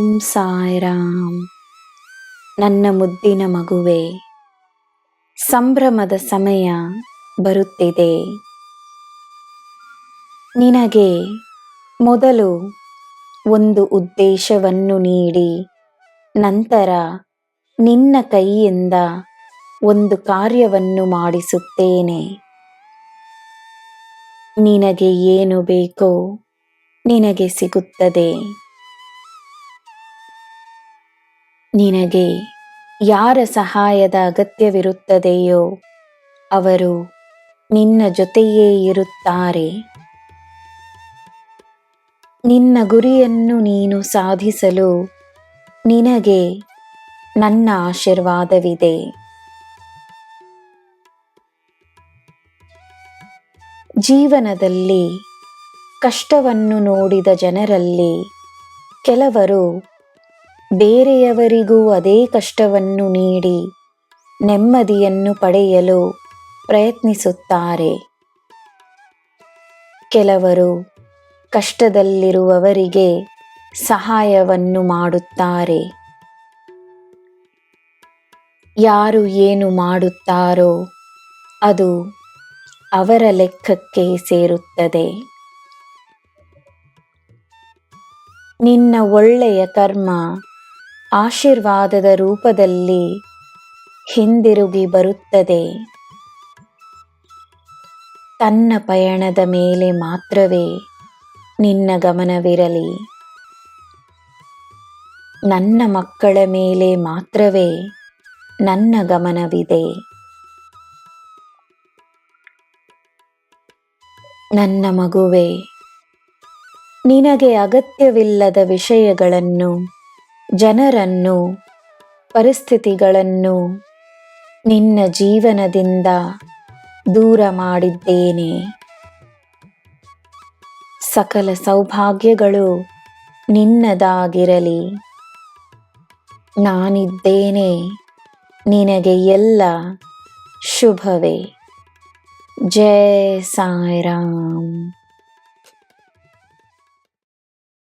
ಓಂ ಸಾಯಿರಾಮ್. ನನ್ನ ಮುದ್ದಿನ ಮಗುವೆ, ಸಂಭ್ರಮದ ಸಮಯ ಬರುತ್ತಿದೆ. ನಿನಗೆ ಮೊದಲು ಒಂದು ಉದ್ದೇಶವನ್ನು ನೀಡಿ, ನಂತರ ನಿನ್ನ ಕೈಯಿಂದ ಒಂದು ಕಾರ್ಯವನ್ನು ಮಾಡಿಸುತ್ತೇನೆ. ನಿನಗೆ ಏನು ಬೇಕೋ ನಿನಗೆ ಸಿಗುತ್ತದೆ. ನಿನಗೆ ಯಾರ ಸಹಾಯದ ಅಗತ್ಯವಿರುತ್ತದೆಯೋ ಅವರು ನಿನ್ನ ಜೊತೆಯೇ ಇರುತ್ತಾರೆ. ನಿನ್ನ ಗುರಿಯನ್ನು ನೀನು ಸಾಧಿಸಲು ನಿನಗೆ ನನ್ನ ಆಶೀರ್ವಾದವಿದೆ. ಜೀವನದಲ್ಲಿ ಕಷ್ಟವನ್ನು ನೋಡಿದ ಜನರಲ್ಲಿ ಕೆಲವರು ಬೇರೆಯವರಿಗೂ ಅದೇ ಕಷ್ಟವನ್ನು ನೀಡಿ ನೆಮ್ಮದಿಯನ್ನು ಪಡೆಯಲು ಪ್ರಯತ್ನಿಸುತ್ತಾರೆ. ಕೆಲವರು ಕಷ್ಟದಲ್ಲಿರುವವರಿಗೆ ಸಹಾಯವನ್ನು ಮಾಡುತ್ತಾರೆ. ಯಾರು ಏನು ಮಾಡುತ್ತಾರೋ ಅದು ಅವರ ಲೆಕ್ಕಕ್ಕೆ ಸೇರುತ್ತದೆ. ನಿನ್ನ ಒಳ್ಳೆಯ ಕರ್ಮ ಆಶೀರ್ವಾದದ ರೂಪದಲ್ಲಿ ಹಿಂದಿರುಗಿ ಬರುತ್ತದೆ. ತನ್ನ ಪಯಣದ ಮೇಲೆ ಮಾತ್ರವೇ ನಿನ್ನ ಗಮನವಿರಲಿ. ನನ್ನ ಮಕ್ಕಳ ಮೇಲೆ ಮಾತ್ರವೇ ನನ್ನ ಗಮನವಿದೆ. ನನ್ನ ಮಗುವೆ, ನಿನಗೆ ಅಗತ್ಯವಿಲ್ಲದ ವಿಷಯಗಳನ್ನು ಜನರನ್ನು, ಪರಿಸ್ಥಿತಿಗಳನ್ನು ನಿನ್ನ ಜೀವನದಿಂದ ದೂರ ಮಾಡಿದ್ದೇನೆ. ಸಕಲ ಸೌಭಾಗ್ಯಗಳು ನಿನ್ನದಾಗಿರಲಿ. ನಾನಿದ್ದೇನೆ, ನಿನಗೆ ಎಲ್ಲ ಶುಭವೇ. ಜಯ ಸಾಯಿರಾಮ್.